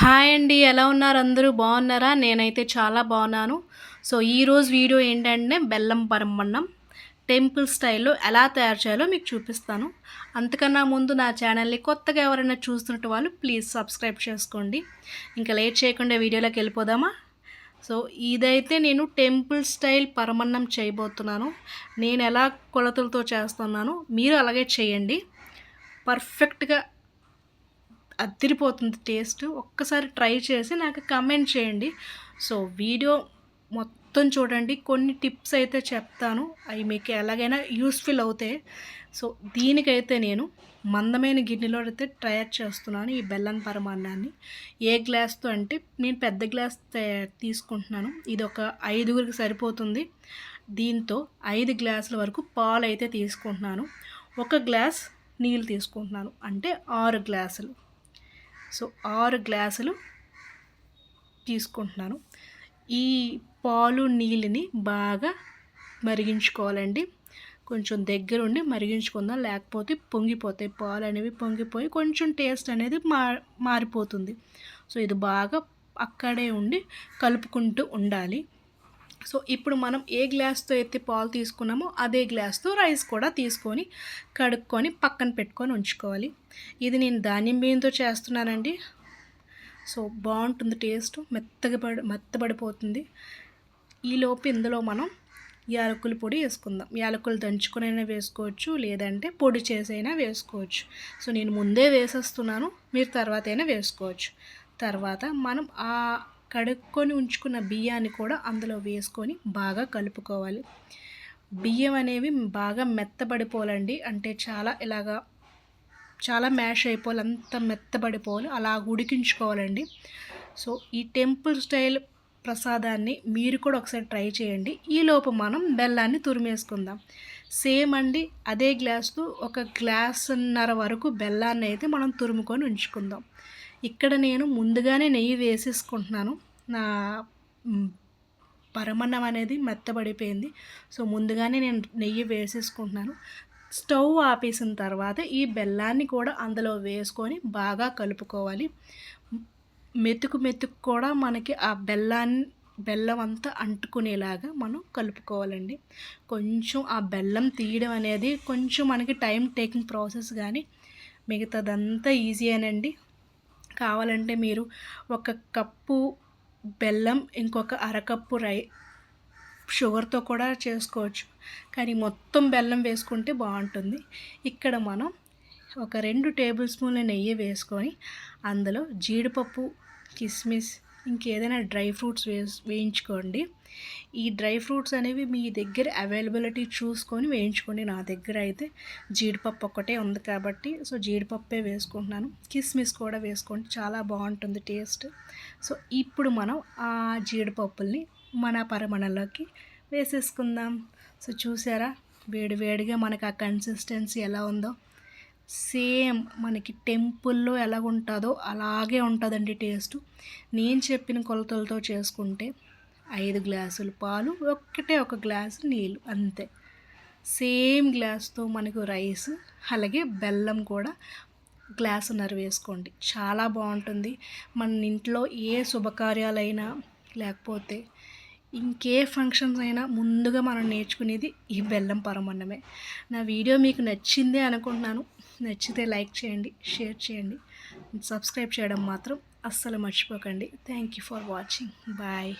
Hi అండి ఎలా ఉన్నారు? అందరూ బాగున్నారా? నేనైతే చాలా బాగున్నాను. సో ఈరోజు వీడియో ఏంటంటే బెల్లం పరమన్నం టెంపుల్ స్టైల్లో ఎలా తయారు చేయాలో మీకు చూపిస్తాను. అంతకన్నా ముందు నా ఛానల్ని కొత్తగా ఎవరైనా చూస్తున్నట్టు వాళ్ళు ప్లీజ్ సబ్స్క్రైబ్ చేసుకోండి. ఇంకా లేట్ చేయకుండా వీడియోలోకి వెళ్ళిపోదామా? సో ఇదైతే నేను టెంపుల్ స్టైల్ పరమన్నం చేయబోతున్నాను. నేను ఎలా కొలతలతో చేస్తున్నాను మీరు అలాగే చేయండి. పర్ఫెక్ట్గా అదిరిపోతుంది టేస్ట్. ఒక్కసారి ట్రై చేసి నాకు కమెంట్ చేయండి. సో వీడియో మొత్తం చూడండి. కొన్ని టిప్స్ అయితే చెప్తాను. అవి మీకు ఎలాగైనా యూస్ఫుల్ అవుతాయి సో దీనికైతే నేను మందమైన గిన్నెలో అయితే తయారు చేస్తున్నాను ఈ బెల్లం పరమాన్నాన్ని. ఏ గ్లాస్తో అంటే నేను పెద్ద గ్లాస్ తీసుకుంటున్నాను. ఇది ఒక ఐదుగురికి సరిపోతుంది. దీంతో ఐదు గ్లాసుల వరకు పాలు అయితే తీసుకుంటున్నాను. ఒక గ్లాస్ నీళ్ళు తీసుకుంటున్నాను. అంటే ఆరు గ్లాసులు. సో ఆరు గ్లాసులు తీసుకుంటున్నాను. ఈ పాలు నీళ్ళని బాగా మరిగించుకోవాలండి. కొంచెం దగ్గరుండి మరిగించుకుందాం లేకపోతే పొంగిపోతాయి. పాలు అనేవి పొంగిపోయి కొంచెం టేస్ట్ అనేది మా మారిపోతుంది. సో ఇది బాగా అక్కడే ఉండి కలుపుకుంటూ ఉండాలి. సో ఇప్పుడు మనం ఏ గ్లాస్తో అయితే పాలు తీసుకున్నామో అదే గ్లాస్తో రైస్ కూడా తీసుకొని కడుక్కొని పక్కన పెట్టుకొని ఉంచుకోవాలి. ఇది నేను ధాన్యం బియ్యంతో చేస్తున్నానండి. సో బాగుంటుంది టేస్ట్. మెత్తగా పడి మెత్తబడిపోతుంది. ఈలోపు ఇందులో మనం యాలకుల పొడి వేసుకుందాం. యాలకులు దంచుకునైనా వేసుకోవచ్చు లేదంటే పొడి చేసైనా వేసుకోవచ్చు. సో నేను ముందే వేసేస్తున్నాను. మీరు తర్వాత అయినా వేసుకోవచ్చు. తర్వాత మనం ఆ కడుక్కొని ఉంచుకున్న బియ్యాన్ని కూడా అందులో వేసుకొని బాగా కలుపుకోవాలి. బియ్యం అనేవి బాగా మెత్తబడిపోలండి అంటే చాలా ఇలాగా చాలా మ్యాష్ అయిపోవాలి. అంత మెత్తబడిపోవాలి. అలా ఉడికించుకోవాలండి. సో ఈ టెంపుల్ స్టైల్ ప్రసాదాన్ని మీరు కూడా ఒకసారి ట్రై చేయండి. ఈలోపు మనం బెల్లాన్ని తురిమేసుకుందాం. సేమ్ అండి అదే గ్లాస్తో ఒక గ్లాసున్నర వరకు బెల్లాన్ని అయితే మనం తురుముకొని ఉంచుకుందాం. ఇక్కడ నేను ముందుగానే నెయ్యి వేసేసుకుంటున్నాను. నా పరమన్నం అనేది మెత్తబడిపోయింది. సో ముందుగానే నేను నెయ్యి వేసేసుకుంటున్నాను. స్టవ్ ఆపేసిన తర్వాత ఈ బెల్లాన్ని కూడా అందులో వేసుకొని బాగా కలుపుకోవాలి. మెతుకు మెతుకు కూడా మనకి ఆ బెల్లాన్ని బెల్లం అంతా అంటుకునేలాగా మనం కలుపుకోవాలండి. కొంచెం ఆ బెల్లం తీయడం అనేది కొంచెం మనకి టైం టేకింగ్ ప్రాసెస్ కానీ మిగతాదంతా ఈజీయేనండి కావాలంటే మీరు ఒక కప్పు బెల్లం ఇంకొక అరకప్పు రై షుగర్తో కూడా చేసుకోవచ్చు. కానీ మొత్తం బెల్లం వేసుకుంటే బాగుంటుంది. ఇక్కడ మనం ఒక రెండు టేబుల్ స్పూన్ల నెయ్యి వేసుకొని అందులో జీడిపప్పు కిస్మిస్ ఇంకేదైనా డ్రై ఫ్రూట్స్ వే వేయించుకోండి. ఈ డ్రై ఫ్రూట్స్ అనేవి మీ దగ్గర అవైలబిలిటీ చూసుకొని వేయించుకోండి. నా దగ్గర అయితే జీడిపప్పు ఒక్కటే ఉంది కాబట్టి సో జీడిపప్పే వేసుకుంటున్నాను. కిస్మిస్ కూడా వేసుకోండి. చాలా బాగుంటుంది టేస్ట్. సో ఇప్పుడు మనం ఆ జీడిపప్పుల్ని మన పరమణలోకి వేసేసుకుందాం. సో చూసారా వేడి వేడిగా మనకు ఆ కన్సిస్టెన్సీ ఎలా ఉందో. సేమ్ మనకి టెంపుల్లో ఎలా ఉంటుందో అలాగే ఉంటుందండి టేస్ట్. నేను చెప్పిన కొలతలతో చేసుకుంటే ఐదు గ్లాసులు పాలు ఒక్కటే ఒక గ్లాసు నీళ్ళు అంతే. సేమ్ గ్లాస్తో మనకు రైస్ అలాగే బెల్లం కూడా గ్లాసున్నర వేసుకోండి. చాలా బాగుంటుంది. మన ఇంట్లో ఏ శుభకార్యాలైనా లేకపోతే ఇంకే ఫంక్షన్స్ అయినా ముందుగా మనం నేర్చుకునేది ఈ బెల్లం పరమన్నమే. నా వీడియో మీకు నచ్చిందే అనుకుంటున్నాను. నచ్చితే లైక్ చేయండి షేర్ చేయండి. సబ్స్క్రైబ్ చేయడం మాత్రం అస్సలు మర్చిపోకండి. Thank you for watching. Bye.